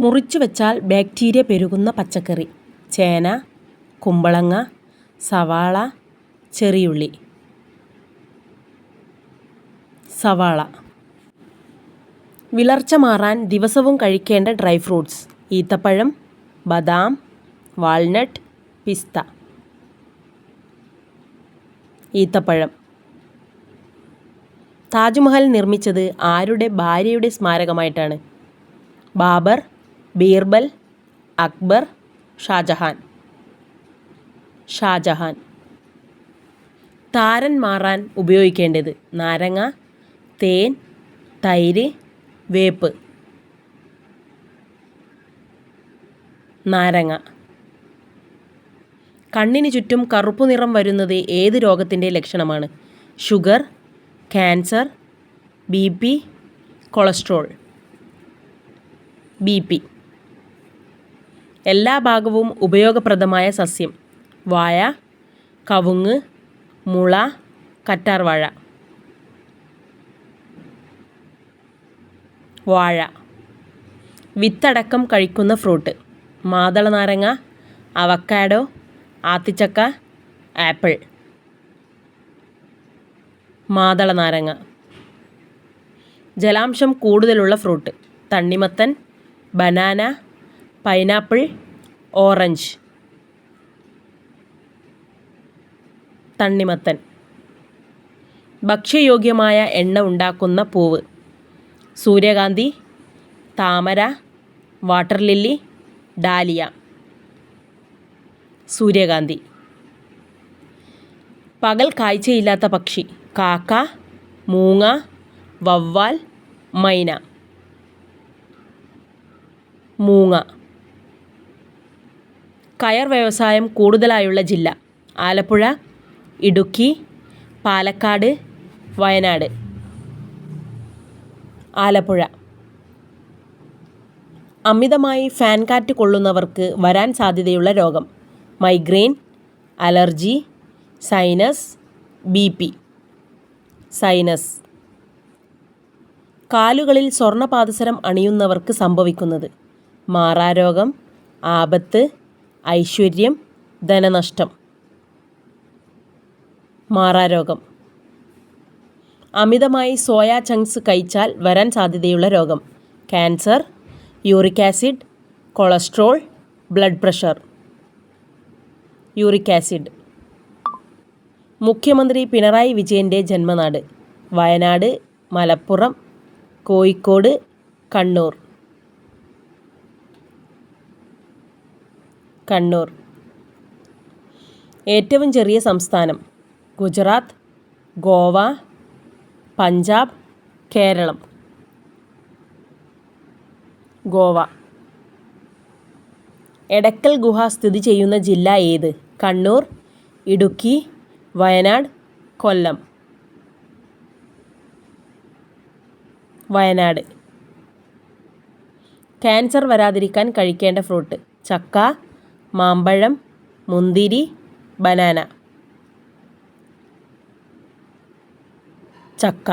മുറിച്ചു വെച്ചാൽ ബാക്ടീരിയ പെരുകുന്ന പച്ചക്കറി. ചേന കുമ്പളങ്ങ സവാള ചെറിയുള്ളി. സവാള. വിളർച്ച മാറാൻ ദിവസവും കഴിക്കേണ്ട ഡ്രൈ ഫ്രൂട്ട്സ്. ഈത്തപ്പഴം ബദാം വാൾനട്ട് പിസ്ത. ഈത്തപ്പഴം. താജ്മഹൽ നിർമ്മിച്ചത് ആരുടെ ഭാര്യയുടെ സ്മാരകമായിട്ടാണ്? ബാബർ ബീർബൽ അക്ബർ ഷാജഹാൻ. ഷാജഹാൻ. താരൻ മാറാൻ ഉപയോഗിക്കേണ്ടത് നാരങ്ങ തേൻ തൈര് വേപ്പ്. നാരങ്ങ. കണ്ണിന് ചുറ്റും കറുപ്പ് നിറം വരുന്നത് ഏത് രോഗത്തിന്റെ ലക്ഷണമാണ്? Sugar cancer B P cholesterol. B P. എല്ലാ ഭാഗവും ഉപയോഗപ്രദമായ സസ്യം. വായ കവുങ്ങ് മുള കറ്റാർവാഴ. വാഴ. വിത്തടക്കം കഴിക്കുന്ന ഫ്രൂട്ട്. മാതള നാരങ്ങ അവക്കാഡോ ആത്തിച്ചക്ക ആപ്പിൾ. മാതള നാരങ്ങ. ജലാംശം കൂടുതലുള്ള ഫ്രൂട്ട്. തണ്ണിമത്തൻ ബനാന പൈനാപ്പിൾ ഓറഞ്ച്. തണ്ണിമത്തൻ. ഭക്ഷ്യയോഗ്യമായ എണ്ണ ഉണ്ടാക്കുന്ന പൂവ്. സൂര്യകാന്തി താമര വാട്ടർ ലില്ലി ഡാലിയ. സൂര്യകാന്തി. പകൽ കാഴ്ചയില്ലാത്ത പക്ഷി. കാക്ക മൂങ്ങ വവ്വാൽ മൈന. മൂങ്ങ. കയർ വ്യവസായം കൂടുതലായുള്ള ജില്ല. ആലപ്പുഴ ഇടുക്കി പാലക്കാട് വയനാട്. ആലപ്പുഴ. അമിതമായി ഫാൻ കാറ്റ് കൊള്ളുന്നവർക്ക് വരാൻ സാധ്യതയുള്ള രോഗം. Migraine allergy sinus B P. Sinus. കാലുകളിൽ സ്വർണപാദസരം അണിയുന്നവർക്ക് സംഭവിക്കുന്നത്. മാറാരോഗം ആപത്ത് ഐശ്വര്യം ധനനഷ്ടം. മാറാരോഗം. അമിതമായി സോയാ ചങ്ക്സ് കഴിച്ചാൽ വരാൻ സാധ്യതയുള്ള രോഗം. Cancer uric acid cholesterol blood pressure. Uric acid. മുഖ്യമന്ത്രി പിണറായി വിജയന്റെ ജന്മനാട്. വയനാട് മലപ്പുറം കോഴിക്കോട് കണ്ണൂർ. കണ്ണൂർ. ഏറ്റവും ചെറിയ സംസ്ഥാനം ഗുജറാത്ത് ഗോവ പഞ്ചാബ് കേരളം. ഗോവ. എടക്കൽ ഗുഹ സ്ഥിതി ചെയ്യുന്ന ജില്ല ഏത്? കണ്ണൂർ ഇടുക്കി വയനാട് കൊല്ലം. വയനാട്. ക്യാൻസർ വരാതിരിക്കാൻ കഴിക്കേണ്ട ഫ്രൂട്ട്. ചക്ക മാമ്പഴം മുന്തിരി ബനാന. ചക്ക.